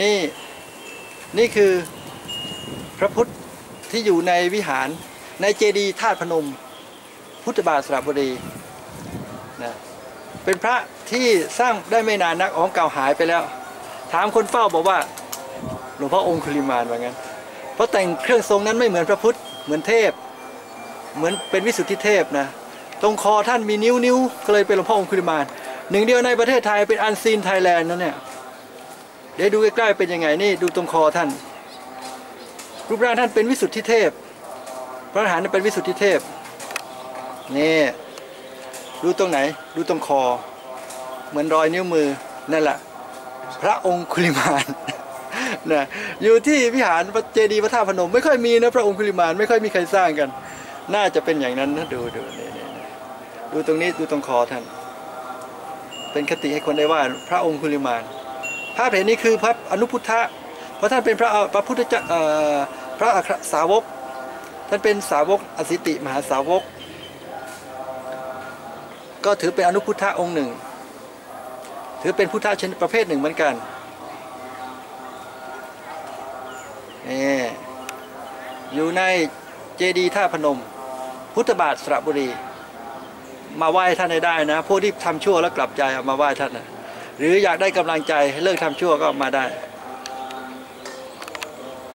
นี่นี่คือพระพุทธที่อยู่ในวิหารในเจดีย์ธาตุพนม พุทธบาทสระบุรีนะเป็นพระที่สร้างได้ไม่นานนักของเก่าหายไปแล้ว ถามคนเฝ้าบอกว่าหลวงพ่อองคุลิมานว่างั้น เพราะแต่งเครื่องทรงนั้นไม่เหมือนพระพุทธเหมือนเทพ เหมือนเป็นวิสุทธิเทพนะตรงคอท่านมีนิ้วนิ้วก็เลยเป็นหลวงพ่อองคุลิมาน หนึ่งเดียวในประเทศไทยเป็นอันซีนไทยแลนด์นั่นเนี่ย เดี๋ยวดูใกล้ๆเป็นยังไงนี่ดูตรงคอท่าน รูปร่างท่านเป็นวิสุทธิเทพ พระอรหันต์เป็นวิสุทธิเทพนี่ดูตรงไหนดูตรงคอ เหมือนรอยนิ้วมือนั่นแหละพระองคุลิมานนะอยู่ที่วิหารพระเจดีย์พระธาตุพนม ไม่ค่อยมีนะพระองคุลิมานไม่ค่อยมีใครสร้างกัน น่าจะเป็นอย่างนั้นนะดูดูนี่นี่ดูตรงนี้ดูตรงคอท่าน เป็นคติให้คนได้ว่าพระองคุลิมาน ภาพเห็นนี้คือพระอนุพุทธะเพราะท่านเป็นพระพระพุทธเจ้าพระสาวก ท่านเป็นสาวกอสิติมหาสาวก ก็ถือเป็นอนุพุทธะองค์หนึ่ง ถือเป็นพุทธะชนิดประเภทหนึ่งเหมือนกันนี่อยู่ในเจดีย์ท่าพนม พุทธบาทสระบุรี มาไหว้ท่านได้นะพวกที่ทำชั่วแล้วกลับใจเอามาไหว้ท่านนะ หรืออยากได้กำลังใจให้เลิกทำชั่วก็มาได้